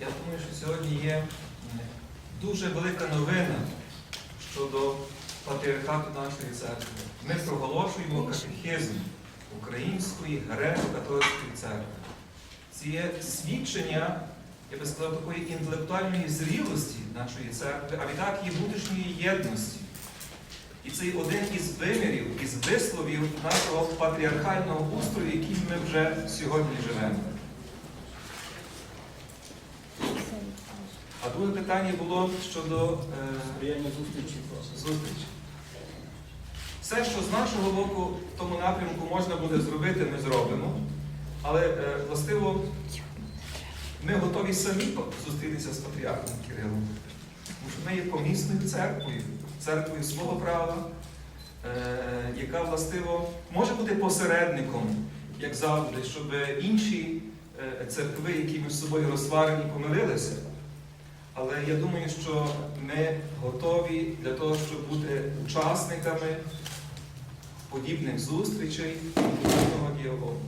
Я думаю, що сьогодні є дуже велика новина щодо патріархату нашої церкви. Ми проголошуємо катехизм Української греко-католицької церкви. Це є свідчення, я би сказав, такої інтелектуальної зрілості нашої церкви, а відтак її внутрішньої єдності. І це один із вимірів, із висловів нашого патріархального устрою, яким ми вже сьогодні живемо. А друге питання було щодо е, Сприяння зустрічі. зустрічі. Все, що з нашого боку в тому напрямку можна буде зробити, ми зробимо. Але е, властиво ми готові самі зустрітися з патріархом Кирилом. Тому що ми є помісною церквою, церквою свого права, е, яка властиво може бути посередником, як завжди, щоб інші е, церкви, які між собою розсварені, помирилися. Але я думаю, що ми готові для того, щоб бути учасниками подібних зустрічей подібного діалогу.